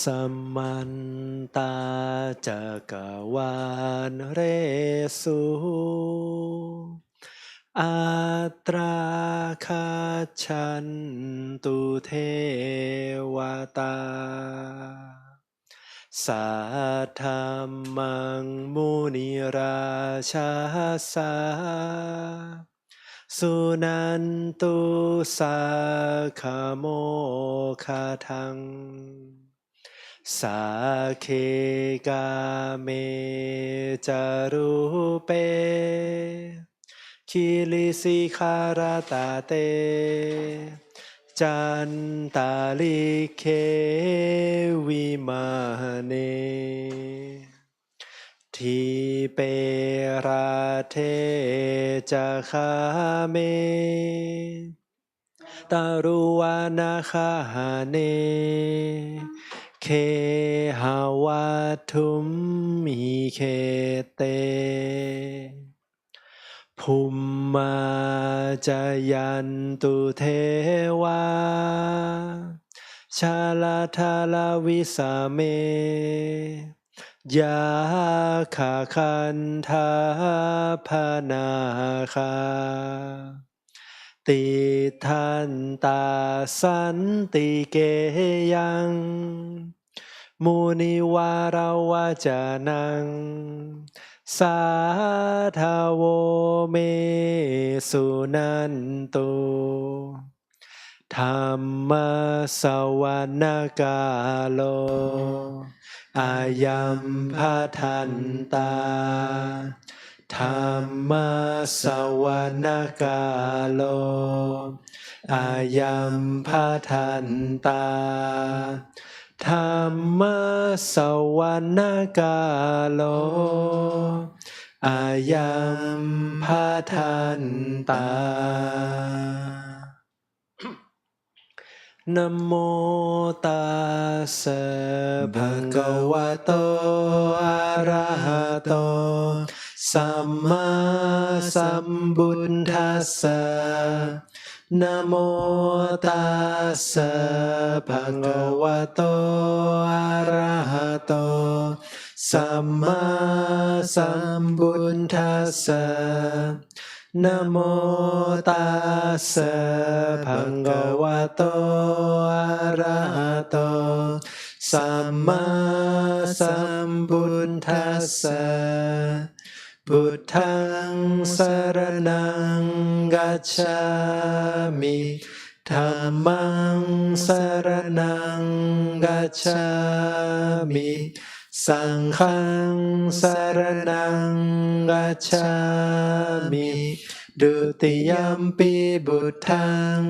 สมันตาจักวาลเรสุอัตราคาชันตุเทวตาสัทธรรมังมุนิราชาสาสุนันตุสาคโมคาทัง สาเคกาเมจารุเป คิลิสิคาราตาเต จันตาลิเควิมาเน ทีเปราเทจคาเมตารุวานาคาหาเน เคหาวัทุมมีเคเตภุมมาจยันตุเทวา ชาลาทาลาวิสาเม ยาขาคันทาพนาคา ติทันตาสันติเกยังมุนิวาราวาจานัง สาทาโวเมสุนันโตธรรมสวรรกาโล อายัมพาทันตา ธรรมสวรรกาโล อายัมพาทันตาธรรมสวรรกาโล อายัมพาทันตานโมตัสสะภะคะวะโต อะระหะโต สัมมาสัมบุทธัสสะนะโมตัสสะภะคะวะโตอะระหะโต สัมมาสัมบุทธัสสะนะโมตัสสะภะคะวะโตอะระหะโต สัมมาสัมพุทธัสสะ พุทธังสรณังกัจฉามิธัมมังสรณังกัจฉามิสังฆังสรณังกัจฉามิดุติยัมปิบุตทัง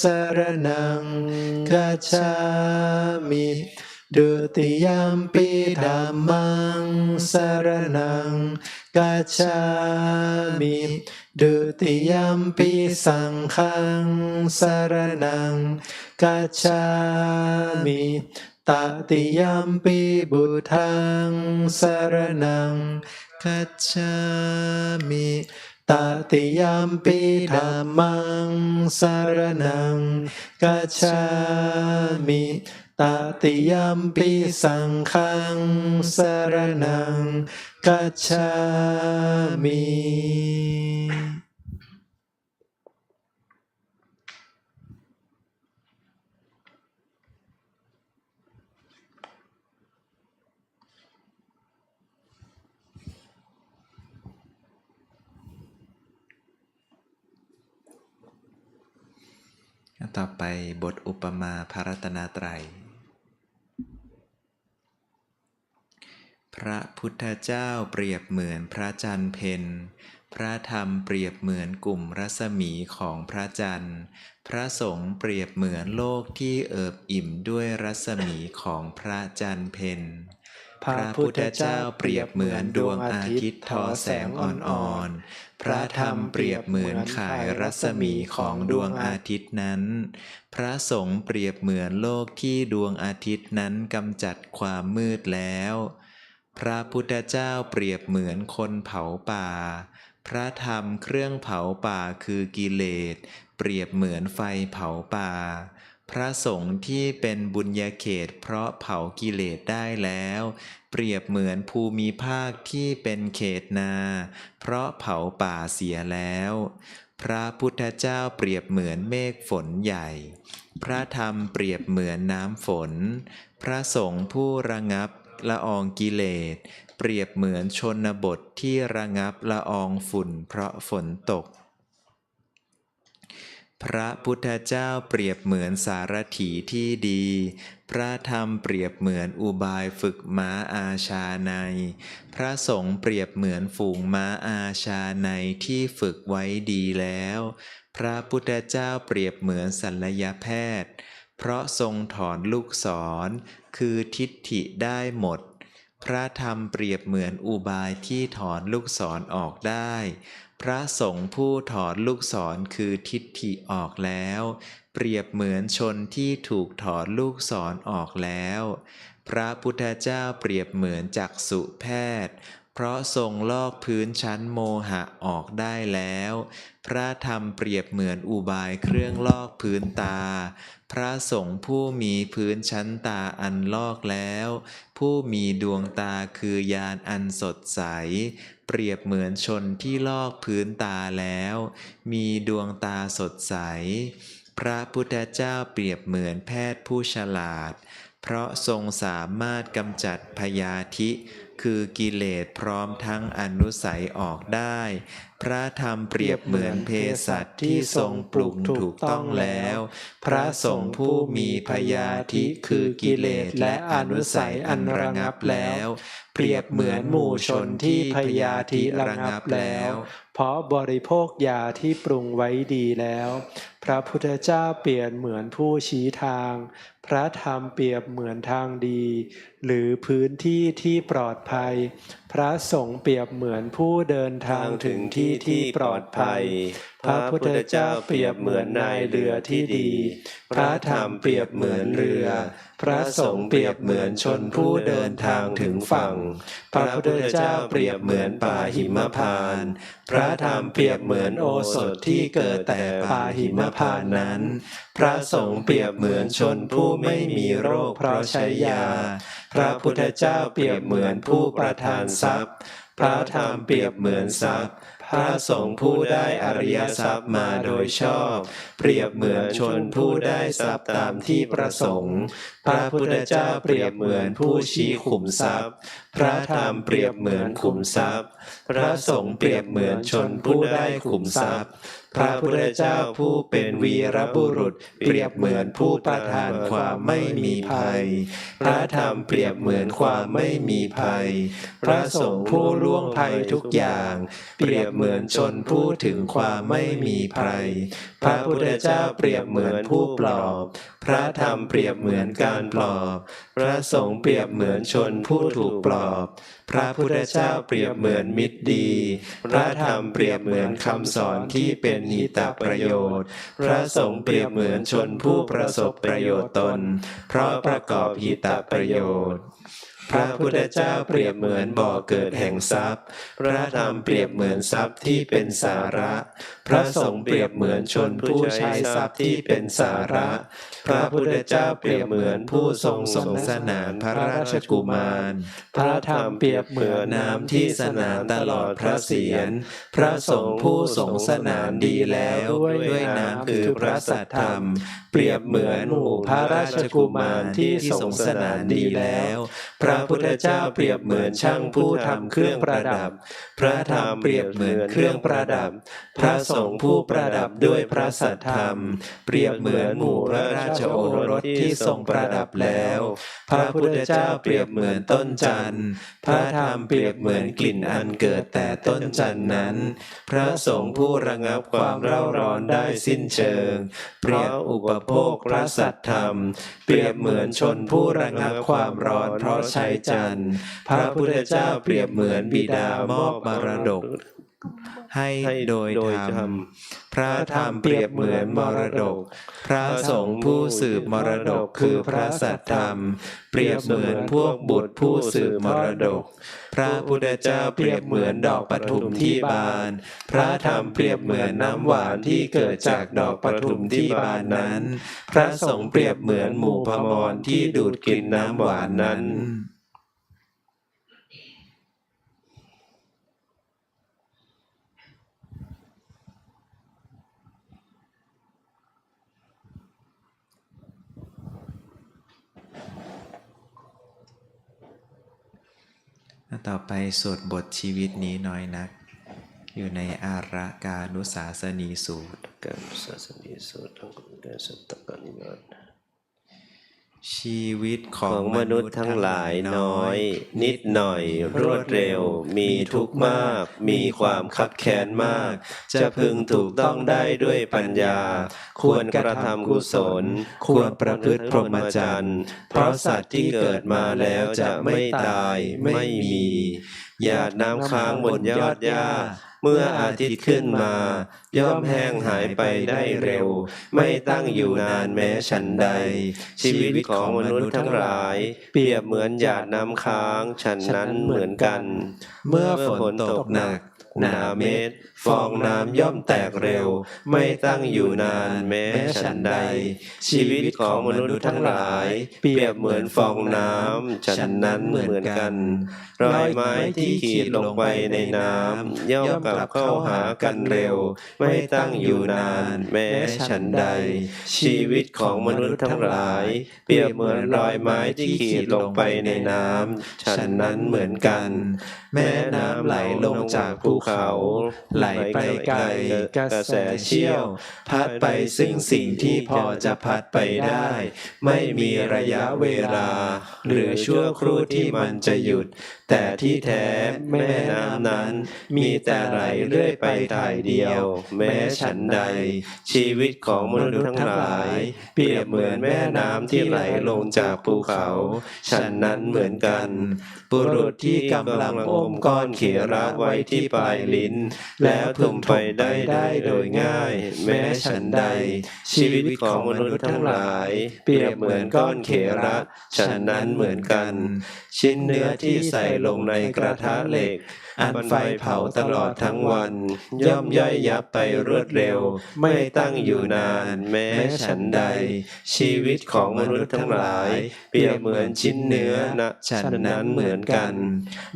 สารณังกัจฉามิ ดุติยัมปิธัมมังสรณังกัจฉามิดุติยัมปิสังฆังสรณังกัจฉามิตติยัมปิบุทังสรณังกัจฉามิตติยัมปิธัมมังสรณังกัจฉามิ ตติยมปิสังฆังสรณังกัจฉามิต่อไปบทอุปมาพระรัตนตรัย พระพุทธเจ้าเปรียบเหมือนพระจันทร์เพนพระธรรมเปรียบเหมือนกลุ่มรัศมีของพระจันทร์ พระสงฆ์เปรียบเหมือนโลกที่เอิบอิ่มด้วยรัศมีของพระจันทร์เพนพระพุทธเจ้าเปรียบเหมือนดวงอาทิตย์ทอแสงอ่อนๆ พระธรรมเปรียบเหมือนขายรัศมีของดวงอาทิตย์นั้น พระสงฆ์เปรียบเหมือนโลกที่ดวงอาทิตย์นั้นกำจัดความมืดแล้ว พระพุทธเจ้าเปรียบเหมือนคนเผาป่า พระธรรมเครื่องเผาป่าคือกิเลส เปรียบเหมือนไฟเผาป่า พระสงฆ์ที่เป็นบุญญาเขตเพราะเผากิเลสได้แล้ว เปรียบเหมือนภูมิภาคที่เป็นเขตนา เพราะเผาป่าเสียแล้ว พระพุทธเจ้าเปรียบเหมือนเมฆฝนใหญ่ พระธรรมเปรียบเหมือนน้ำฝน พระสงฆ์ผู้ระงับ ละอองกิเลส เปรียบเหมือนชนบทที่ระงับละอองฝุ่นเพราะฝนตก พระพุทธเจ้าเปรียบเหมือนสารถีที่ดี พระธรรมเปรียบเหมือนอุบายฝึกม้าอาชาใน พระสงฆ์เปรียบเหมือนฝูงม้าอาชาในที่ฝึกไว้ดีแล้ว พระพุทธเจ้าเปรียบเหมือนศัลยแพทย์ เพราะทรงถอนลูกศร คือทิฏฐิได้หมด พระธรรมเปรียบเหมือนอุบายที่ถอนลูกศรออกได้ พระสงฆ์ผู้ถอนลูกศรคือทิฏฐิออกแล้ว เปรียบเหมือนชนที่ถูกถอนลูกศรออกแล้ว พระพุทธเจ้าเปรียบเหมือนจักษุแพทย์ เพราะทรงลอกพื้นชั้นโมหะออกได้แล้ว พระธรรมเปรียบเหมือนอุบายเครื่องลอกพื้นตา พระสงฆ์ผู้มีพื้นชั้นตาอันลอกแล้ว ผู้มีดวงตาคือยานอันสดใส เปรียบเหมือนชนที่ลอกพื้นตาแล้ว มีดวงตาสดใส พระพุทธเจ้าเปรียบเหมือนแพทย์ผู้ฉลาด เพราะทรงสามารถกำจัดพยาธิ คือกิเลสพร้อมทั้งอนุสัยออกได้ พระธรรมเปรียบเหมือนเภสัชที่ทรงปรุงถูกต้องแล้ว พระสงฆ์ผู้มีพยาธิคือกิเลสและอนุสัยอันระงับแล้ว เปรียบเหมือนหมู่ชนที่พยาธิระงับแล้ว เพราะบริโภคยาที่ปรุงไว้ดีแล้ว พระพุทธเจ้าเปรียบเหมือนผู้ชี้ทาง พระธรรมเปรียบเหมือนทางดีหรือพื้นที่ที่ปลอดภัยพระสงฆ์เปรียบเหมือนผู้เดินทางถึงที่ที่ปลอดภัย พระพุทธเจ้าเปรียบเหมือนนายเรือที่ดี พระธรรมเปรียบเหมือนเรือ พระสงฆ์เปรียบเหมือนชนผู้เดินทางถึงฝั่ง พระพุทธเจ้าเปรียบเหมือนป่าหิมพานต์พระธรรมเปรียบเหมือนโอสถที่เกิดแต่ป่าหิมพานต์นั้น พระสงฆ์เปรียบเหมือนชนผู้ไม่มีโรคเพราะใช้ยา พระพุทธเจ้าเปรียบเหมือนผู้ประทานทรัพย์ พระธรรมเปรียบเหมือนทรัพย์ พระสงฆ์ผู้ได้อริยทรัพย์มาโดยชอบ เปรียบเหมือนชนผู้ได้ทรัพย์ตามที่ประสงค์ พระพุทธเจ้าเปรียบเหมือนผู้ชี้ขุมทรัพย์ พระธรรมเปรียบเหมือนขุมทรัพย์ พระสงฆ์เปรียบเหมือนชนผู้ได้ขุมทรัพย์ พระพุทธเจ้าผู้เป็นวีรบุรุษ เปรียบเหมือนผู้ประทานความไม่มีภัย พระธรรมเปรียบเหมือนความไม่มีภัย พระสงฆ์ผู้ล่วงภัยทุกอย่าง เปรียบเหมือนชนผู้ถึงความไม่มีภัย พระพุทธเจ้าเปรียบเหมือนผู้ปลอบ พระธรรมเปรียบเหมือนการปลอบ พระสงฆ์เปรียบเหมือนชนผู้ถูกปลอบ พระพุทธเจ้าเปรียบเหมือนมิตรดี พระธรรมเปรียบเหมือนคำสอนที่เป็นหิตประโยชน์ พระสงฆ์เปรียบเหมือนชนผู้ประสบประโยชน์ตน เพราะประกอบหิตประโยชน์พระพุทธเจ้าเปรียบเหมือนบ่อเกิดแห่งทรัพย์ พระธรรมเปรียบเหมือนทรัพย์ที่เป็นสาระ พระสงฆ์เปรียบเหมือนชนผู้ใช้ทรัพย์ที่เป็นสาระ พระพุทธเจ้าเปรียบเหมือนผู้ทรงสงสนานพระราชกุมาร พระธรรมเปรียบเหมือนน้ำที่สนานตลอดพระเศียร พระสงฆ์ผู้สงสนานดีแล้วด้วยน้ำคือพระสัทธรรม เปรียบเหมือนหมู่พระราชกุมารที่สงสนานดีแล้ว พระพุทธเจ้าเปรียบเหมือนช่างผู้ทำเครื่องประดับ พระธรรมเปรียบเหมือนเครื่องประดับ พระสงฆ์ผู้ประดับด้วยพระสัทธรรม เปรียบเหมือนหมู่พระราชโอรสที่ทรงประดับแล้ว พระพุทธเจ้าเปรียบเหมือนต้นจันทร์ พระธรรมเปรียบเหมือนกลิ่นอันเกิดแต่ต้นจันทร์นั้น พระสงฆ์ผู้ระงับความเร่าร้อนได้สิ้นเชิง เปรียบอุปโภคพระสัทธรรม เปรียบเหมือนชนผู้ระงับความร้อนเพราะใช้จันทร์ พระพุทธเจ้าเปรียบเหมือนบิดามอบมรดก ให้โดยธรรมพระธรรมเปรียบเหมือนมรดก พระสงฆ์ผู้สืบมรดกคือพระสัตธรรม เปรียบเหมือนพวกบุตรผู้สืบมรดก พระพุทธเจ้าเปรียบเหมือนดอกปทุมที่บาน พระธรรมเปรียบเหมือนน้ำหวานที่เกิดจากดอกปทุมที่บานนั้น พระสงฆ์เปรียบเหมือนหมู่พมรที่ดูดกลิ่นน้ำหวานนั้น ต่อไปสวดบทชีวิตนี้น้อยนัก อยู่ในอาระกานุสาสนีสูตรการศาสนีสูตรทั้งแด่สัตตกนิยม ชีวิตขขอองงมนุษย์ทั้งหลายน้อย นิดหน่อย รวดเร็ว มีทุกข์มาก มีความคับแค้นมาก จะพึงถูกต้องได้ด้วยปัญญา ควรกระทำกุศล ควรประพฤติพรหมจรรย์เพราะสัตว์ที่เกิดมาแล้วจะไม่ตายไม่มีหยาดน้ำค้างบนยอดหญ้า เมื่ออาทิตย์ขึ้นมา ย่อมแห้งหายไปได้เร็ว ไม่ตั้งอยู่นานแม้ฉันใด ชีวิตของมนุษย์ทั้งหลาย เปรียบเหมือนหยาดน้ำค้าง ฉันนั้นเหมือนกัน เมื่อฝนตกหนักหนาเม็ดฟองน้ำย่อมแตกเร็ว ไม่ตั้งอยู่นานแม้ฉันใด ชีวิตของมนุษย์ทั้งหลาย เปรียบเหมือนฟองน้ำฉันนั้นเหมือนกัน รอยไม้ที่ขีดลงไปในน้ำย่อมกลับเข้าหากันเร็ว ไม่ตั้งอยู่นาน แม้ฉันใด ชีวิตของมนุษย์ทั้งหลาย เปรียบเหมือนรอยไม้ที่ขีดลงไปในน้ำฉันนั้นเหมือนกัน แม่น้ำไหลลงจากภูเขา ไหลไปไกลกระแสเชี่ยว พัดไปซึ่งสิ่งที่พอจะพัดไปได้ ไม่มีระยะเวลา หรือชั่วครู่ที่มันจะหยุด แต่ที่แท้แม่น้ำนั้น มีแต่ไหลเรื่อยไปทายเดียว แม้ฉันใด ชีวิตของมนุษย์ทั้งหลาย เปรียบเหมือนแม่น้ำที่ไหลลงจากภูเขา ฉันนั้นเหมือนกัน บุรุษที่กำลังอมก้อนเขียระไว้ที่ปลายลิ้น แล้วถุ่มไปได้ได้โดยง่าย แม้ฉันใด ชีวิตของมนุษย์ทั้งหลาย เปรียบเหมือนก้อนเขระฉันนั้นเหมือนกัน ชิ้นเนื้อที่ใส่ลงในกระทะเหล็ก อันไฟเผาตลอดทั้งวัน ย่อมย่อยยับไปรวดเร็ว ไม่ตั้งอยู่นาน แม้ฉันใด ชีวิตของมนุษย์ทั้งหลาย เปรียบเหมือนชิ้นเนื้อนะฉันนั้นเหมือนกัน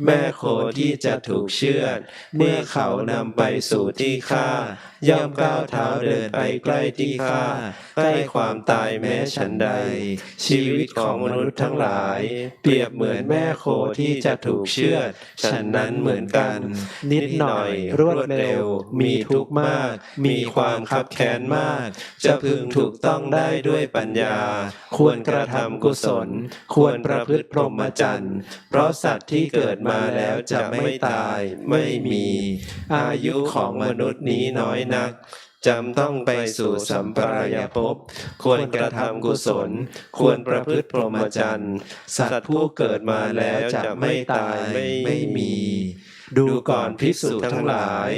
แม่โคที่จะถูกเชือด เมื่อเขานำไปสู่ที่ฆ่า ย่อมก้าวเท้าเดินไปใกล้ที่ฆ่าใกล้ความตายแม้ฉันใด ชีวิตของมนุษย์ทั้งหลาย เปรียบเหมือนแม่โคที่จะถูกเชือดฉันนั้นเหมือนกัน นิดหน่อยรวดเร็ว มีทุกข์มาก มีความคับแค้นมาก จะพึงถูกต้องได้ด้วยปัญญา ควรกระทำกุศล ควรประพฤติพรหมจรรย์เพราะสัตว์ที่เกิดมาแล้วจะไม่ตายไม่มี อายุของมนุษย์นี้น้อยนักจำต้องไปสู่สัมปรายภพ ควรกระทำกุศล ควรประพฤติพรหมจรรย์ สัตว์ผู้เกิดมาแล้วจะไม่ตายไม่มี ดูก่อนภิกษุทั้งหลาย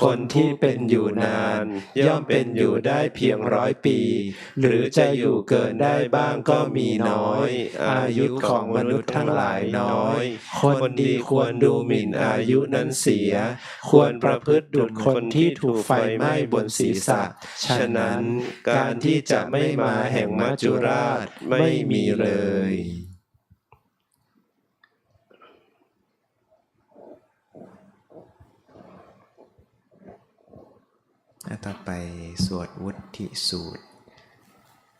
คนที่เป็นอยู่นาน ย่อมเป็นอยู่ได้เพียงร้อยปี หรือจะอยู่เกินได้บ้างก็มีน้อย อายุของมนุษย์ทั้งหลายน้อย คนดีควรดูหมิ่นอายุนั้นเสีย ควรประพฤติดุจคนที่ถูกไฟไหม้บนศีรษะ ฉะนั้นการที่จะไม่มาแห่งมัจจุราชไม่มีเลย ต่อไปสวดวุฒิสูตร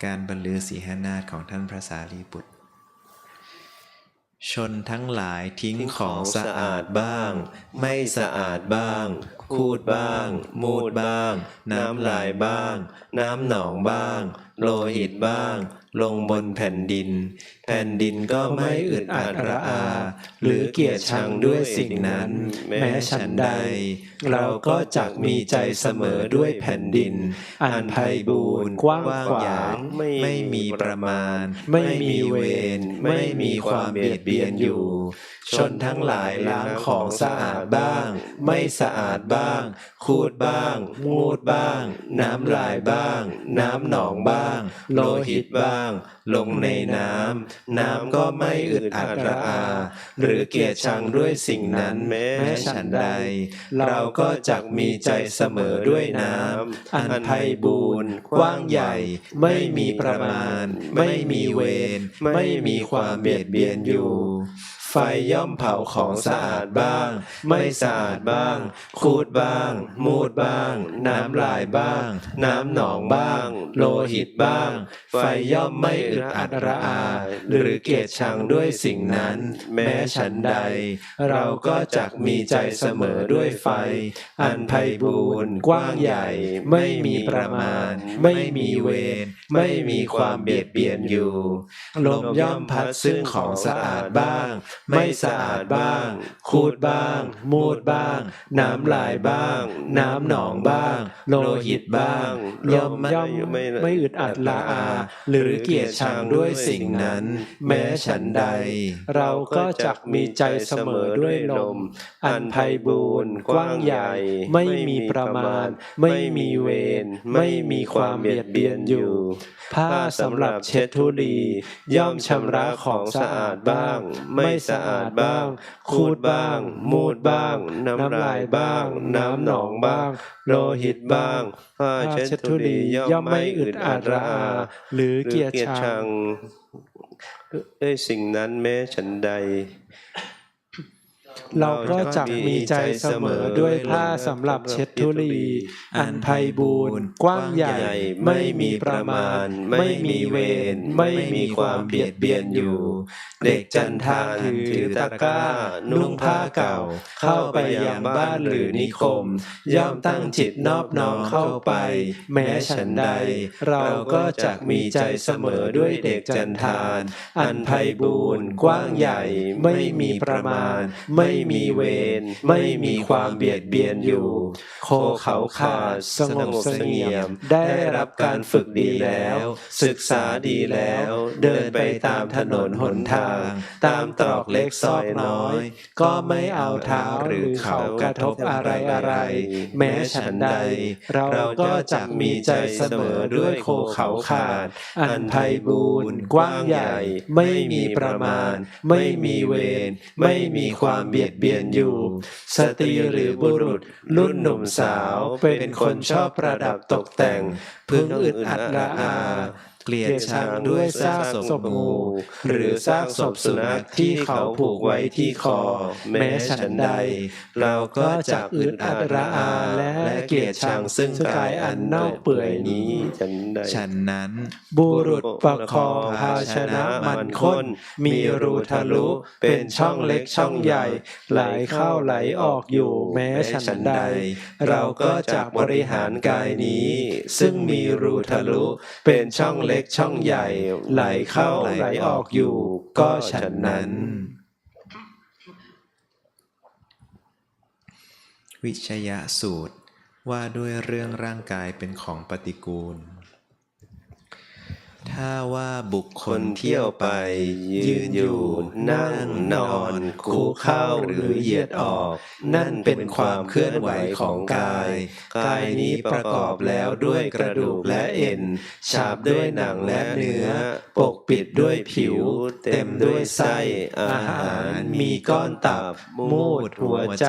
การบรรลือสีหนาฏของท่านพระสารีบุตร ชนทั้งหลายทิ้งของสะอาดบ้าง ไม่สะอาดบ้าง คูดบ้าง มูดบ้าง น้ำลายบ้าง น้ำหนองบ้าง โลหิตบ้างลงบนแผ่นดิน แผ่นดินก็ไม่อึดอัดระอา หรือเกลียดชังด้วยสิ่งนั้น แม้ฉันใด เราก็จักมีใจเสมอด้วยแผ่นดิน อันไพบูรณ์กว้างขวาง ไม่มีประมาณ ไม่มีเวรไม่มีความเบียดเบียนอยู่ ชนทั้งหลายล้างของสะอาดบ้าง ไม่สะอาดบ้าง คูดบ้าง มูดบ้าง น้ำลายบ้าง น้ำหนองบ้าง โลหิตบ้างลงในน้ำน้ำก็ไม่อึดอัดระอา หรือเกลียดชังด้วยสิ่งนั้นแม้ฉันใด เราก็จักมีใจเสมอด้วยน้ำอันไพบูรณ์กว้างใหญ่ ไม่มีประมาณ ไม่มีเวรไม่มีความเบียดเบียนอยู่ ไฟย่อมเผาของสะอาดบ้าง ไม่สะอาดบ้าง คูดบ้าง มูดบ้าง น้ำลายบ้าง น้ำหนองบ้าง โลหิตบ้าง ไฟย่อมไม่อึดอัดระอา หรือเกลียดชังด้วยสิ่งนั้น แม้ฉันใด เราก็จักมีใจเสมอด้วยไฟ อันไพบูรณ์กว้างใหญ่ ไม่มีประมาณ ไม่มีเวรไม่มีความเบียดเบียนอยู่ ลมย่อมพัดซึ่งของสะอาดบ้าง ไม่สะอาดบ้าง คูดบ้าง มูดบ้าง น้ำลายบ้าง น้ำหนองบ้าง โลหิตบ้างลมย่อมไม่อึดอัดละอา หรือเกลียดชังด้วยสิ่งนั้น แม้ฉันใด เราก็จักมีใจเสมอด้วยลม อันไพบูรณ์กว้างใหญ่ ไม่มีประมาณ ไม่มีเวรไม่มีความเบียดเบียนอยู่ ผ้าสำหรับเช็ดทุลีย่อมชำระของสะอาดบ้าง ไม่สะอาดบ้าง คูดบ้าง มูดบ้าง น้ำลายบ้าง น้ำหนองบ้าง โลหิตบ้างผ้าเช็ดทุลีย่อมไม่อึดอัดระอา หรือเกลียดชังด้วยสิ่งนั้นแม้ฉันใด เราก็จักมีใจเสมอด้วยผ้าสำหรับเช็ดทุลีอันไพบูรณ์กว้างใหญ่ ไม่มีประมาณ ไม่มีเวรไม่มีความเบียดเบียนอยู่ เด็กจันทานถือตะกร้า นุ่งผ้าเก่า เข้าไปยังบ้านหรือนิคม ย่อมตั้งจิตนอบน้อมเข้าไป แม้ฉันใด เราก็จักมีใจเสมอด้วยเด็กจันทาน อันไพบูรณ์กว้างใหญ่ ไม่มีประมาณไไม่มีเวรไม่มีความเบียดเบียนอยู่ โคเขาขาดสงบเสงี่ยม ได้รับการฝึกดีแล้ว ศึกษาดีแล้ว เดินไปตามถนนหนทาง ตามตรอกเล็กซอกน้อย ก็ไม่เอาเท้าหรือเขากระทบอะไรอะไร แม้ฉันใด เราก็จะมีใจเสมอด้วยโคเขาขาด อันไพบูรณ์กว้างใหญ่ ไม่มีประมาณ ไม่มีเวรไม่มีความเบียดเบียนอยู่ สตรีหรือบุรุษ รุ่นหนุ่มสาว เป็นคนชอบประดับตกแต่ง พึงอึดอัดละอา กลียดเกลียชังด้วยซากศพพงูงูหรือซากศพสุนัขที่เขาผูกไว้ที่คอ แม้ฉันใด เราก็จะอึดอัดระอาและเกลียดชังซึ่งกายอันเน่าเปื่อยนี้ฉันใดฉันนั้น บุรุษประคองภาชนะมันข้น มีรูทะลุเป็นช่องเล็กช่องใหญ่ ไหลเข้าไหลออกอยู่แม้ฉันใด เราก็จะบริหารกายนี้ ซึ่งมีรูทะลุเป็นช่องเล็กช่องใหญ่ ไหลเข้าไหลออกอยู่ ก็ฉันนั้น วิชยสูตรว่าด้วยเรื่องร่างกายเป็นของปฏิกูล ถ้าว่าบุคคลเที่ยวไป ยืนอยู่นั่งนอนคูเข้าหรือเหยียดออก นั่นเป็นความเคลื่อนไหวของกาย กายนี้ประกอบแล้วด้วยกระดูกและเอ็น ฉาบด้วยหนังและเนื้อ ปกปิดด้วยผิว เต็มด้วยไส้อาหารมีก้อนตับ มูดหัวใจ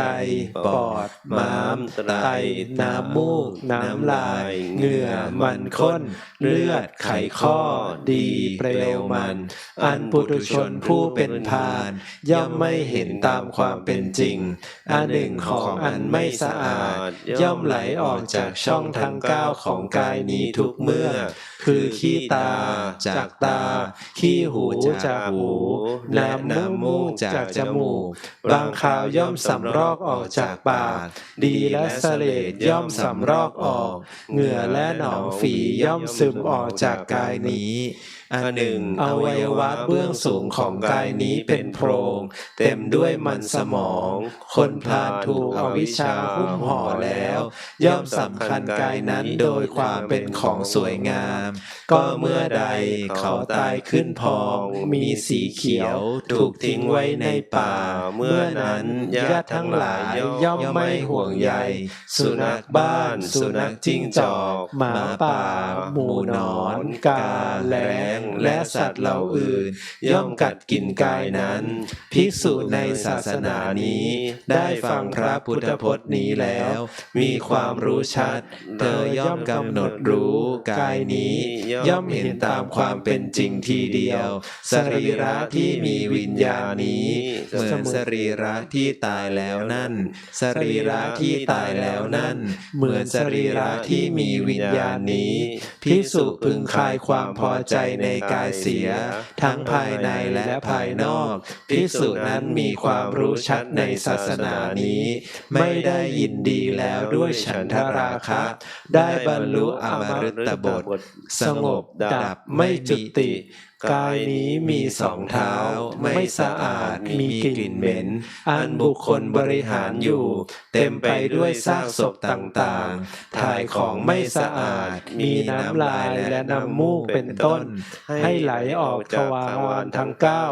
ปอด ม้าม ไต น้ำมูก น้ำลาย เหงื่อมันข้น เลือดไขข้อดีเปลวมัน อันปุถุชนผู้เป็นพานย่อมไม่เห็นตามความเป็นจริง อันหนึ่งของอันไม่สะอาด ย่อมไหลออกจากช่องทั้งก้าวของกายนี้ทุกเมื่อ คือขี้ตา จากตา ขี้หูจากหูและน้ำมูกจากจมูก บางคราวย่อมสำรอกออกจากปาก ดีและเสลดย่อมสำรอกออก เหงื่อและหนองฝีย่อมซึมออกจากกายนี้ี้ อันหนึ่งอวัยวะเบื้องสูงของกายนี้เป็นโพรงเต็มด้วยมันสมอง คนพลานถูกอวิชชาหุ้มห่อแล้ว ย่อมสำคัญกายนั้นโดยความเป็นของสวยงาม ก็เมื่อใดเขาตายขึ้นพองมีสีเขียวถูกทิ้งไว้ในป่า เมื่อนั้นญาติทั้งหลายย่อมไม่ห่วงใยสุนัขบ้าน สุนัขจิ้งจอก หมาป่า หมูนอน กาแลและสัตว์เหล่าอื่น ย่อมกัดกินกายนั้น ภิกษุในศาสนานี้ ได้ฟังพระพุทธพจน์นี้แล้ว มีความรู้ชัด เธอย่อมกำหนดรู้กายนี้ ย่อมเห็นตามความเป็นจริงทีเดียว สรีระที่มีวิญญาณนี้เหมือนสรีระที่ตายแล้วนั่น สรีระที่ตายแล้วนั่น เหมือนสรีระที่มีวิญญาณนี้ภิกษุพึงคลายความพอใจในกายเสีย ทั้งภายในและภายนอก ภิกษุนั้นมีความรู้ชัดในศาสนานี้ ไม่ได้ยินดีแล้วด้วยฉันทราคะ ได้บรรลุอมฤตบท สงบดับไม่จุติ กายนี้มีสองเท้า ไม่สะอาดมีกลิ่นเหม็น อันบุคคลบริหารอยู่ เต็มไปด้วยซากศพต่างๆ ถ่ายของไม่สะอาด มีน้ำลายและน้ำมูกเป็นต้น ให้ไหลออกทวารวานทั้งเก้า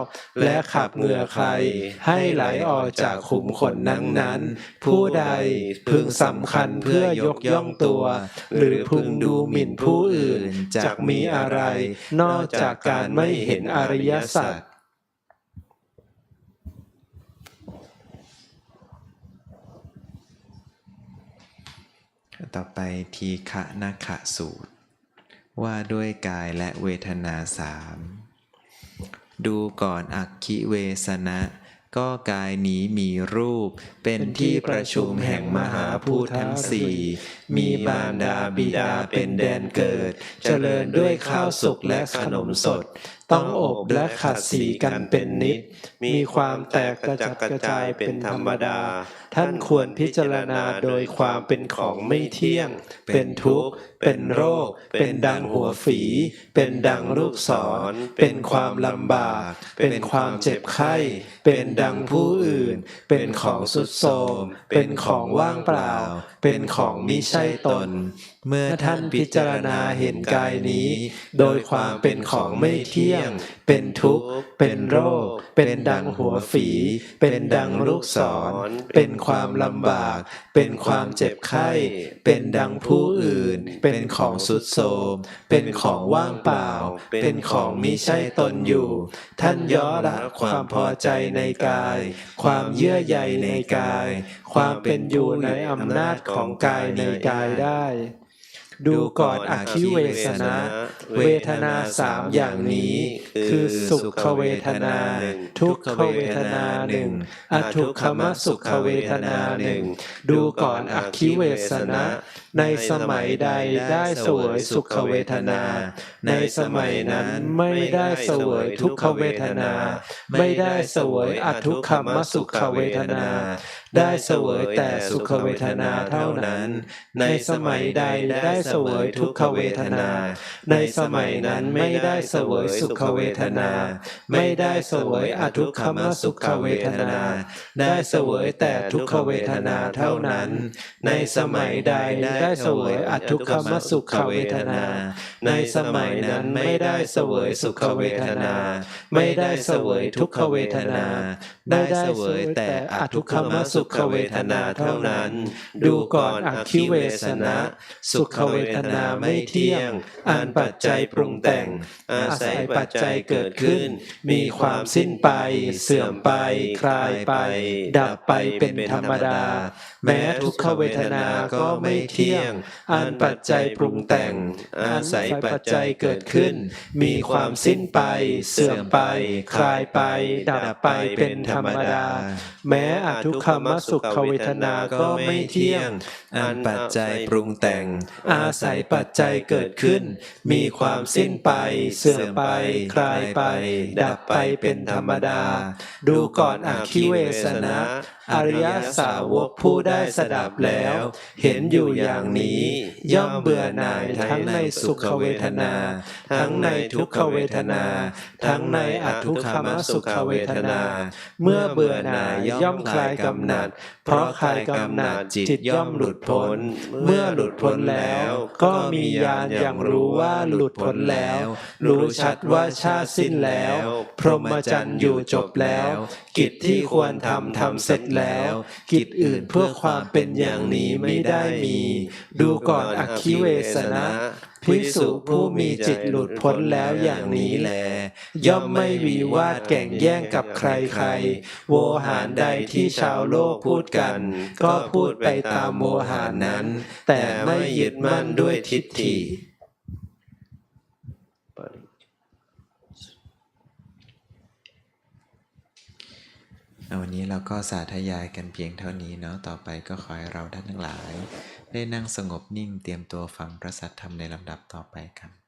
และขับเหงื่อใคร ให้ไหลออกจากขุมขนนั้นนั้นผู้ใดพึงสำคัญเพื่อยกย่องตัว หรือพึงดูหมิ่นผู้อื่นจากมีอะไร นอกจากการไม่เห็นอริยสัจต่อไปทีฆะนาขะสูตร ว่าด้วยกายและเวทนาสามดูก่อนอักขิเวสนะ ก็กายนี้มีรูป เป็นที่ประชุมแห่งมหาภูตทั้งสี่มีบารดาบิดาเป็นแดนเกิด เจริญด้วยข้าวสุกและขนมสด ต้องอบและขัดสีกันเป็นนิด มีความแตกกระจัดกระจายเป็นธรรมดาท่านควรพิจารณาโดยความเป็นของไม่เที่ยง เป็นทุกข์ เป็นโรค เป็นดังหัวฝี เป็นดังลูกศร เป็นความลำบาก เป็นความเจ็บไข้ เป็นดังผู้อื่น เป็นของสุดโทรมเป็นของว่างเปล่า เป็นของมิใช่ตนเมื่อท่านพิจารณาเห็นกายนี้ โดยความเป็นของไม่เที่ยง เป็นทุกข์ เป็นโรค เป็นดังหัวฝี เป็นดังลูกศร เป็นความลำบาก เป็นความเจ็บไข้ เป็นดังผู้อื่น เป็นของสุดโทรมเป็นของว่างเปล่า เป็นของมิใช่ตนอยู่ ท่านย่อละความพอใจในกาย ความเยื่อใยในกาย ความเป็นอยู่ในอำนาจของกายในกายได้ ดูก่อนอคิเวสนะ เวทนาสามอย่างนี้ คือสุขเวทนา ทุกขเวทนาหนึ่งอทุกขมสุขเวทนาหนึ่งดูก่อนอคิเวสนะในสมัยใดได้เสวยสุขเวทนา ในสมัยนั้นไม่ได้เสวยทุกขเวทนา ไม่ได้เสวยอทุกขมสุขเวทนา ได้เสวยแต่สุขเวทนาเท่านั้น ในสมัยใดได้เสวยทุกขเวทนา ในสมัยนั้นไม่ได้เสวยสุขเวทนา ไม่ได้เสวยอทุกขมสุขเวทนา ได้เสวยแต่ทุกขเวทนาเท่านั้น ในสมัยใดได้ได้เสวยอัทุกขมสุขเวทนา ในสมัยนั้นไม่ได้เสวยสุขเวทนา ไม่ได้เสวยทุกขเวทนา ได้เสวยแต่อทุกขมสุขเวทนาเท่านั้น ดูก่อนอคิเวสนะ สุขเวทนาไม่เที่ยงอันปัจจัยปรุงแต่ง อาศัยปัจจัยเกิดขึ้น มีความสิ้นไป เสื่อมไป คลายไป ดับไปเป็นธรรมดาแม้ทุกขเวทนาก็ไม่เที่ยง อันปัจจัยปรุงแต่ง อาศัยปัจจัยเกิดขึ้น มีความสิ้นไป เสื่อมไป คลายไป ดับไปเป็นธรรมดา แม้อทุกขมสุขเวทนาก็ไม่เที่ยง อันปัจจัยปรุงแต่ง อาศัยปัจจัยเกิดขึ้น มีความสิ้นไป เสื่อมไป คลายไป ดับไปเป็นธรรมดา ดูก่อนอคิเวสนะ อริยสาวกผู้ได้สดับแล้ว เห็นอยู่อย่างนี้ ย่อมเบื่อหน่ายทั้งในสุขเวทนา ทั้งในทุกขเวทนา ทั้งในอทุกขมสุขเวทนา เมื่อเบื่อหน่ายย่อมคลายกำหนัด เพราะคลายกำหนัดจิตย่อมหลุดพ้น เมื่อหลุดพ้นแล้ว ก็มีญาณอย่างรู้ว่าหลุดพ้นแล้ว รู้ชัดว่าชาติสิ้นแล้ว พรหมจรรย์อยู่จบแล้ว กิจที่ควรทำทำเสร็จแล้วกิจอื่นเพื่อความเป็นอย่างนี้ไม่ได้มี ดูก่อนอคิเวสนะภิกษุผู้มีจิตหลุดพ้นแล้วอย่างนี้แล ย่อมไม่วิวาทแก่งแย่งกับใครๆโวหารใดที่ชาวโลกพูดกัน ก็พูดไปตามโวหารนั้น แต่ไม่ยึดมั่นด้วยทิฏฐิ วันนี้เราก็สาธยายกันเพียงเท่านี้เนาะ ต่อไปก็ขอให้เราท่านทั้งหลาย ได้นั่งสงบนิ่งเตรียมตัวฟังพระสัทธรรมในลำดับต่อไปกัน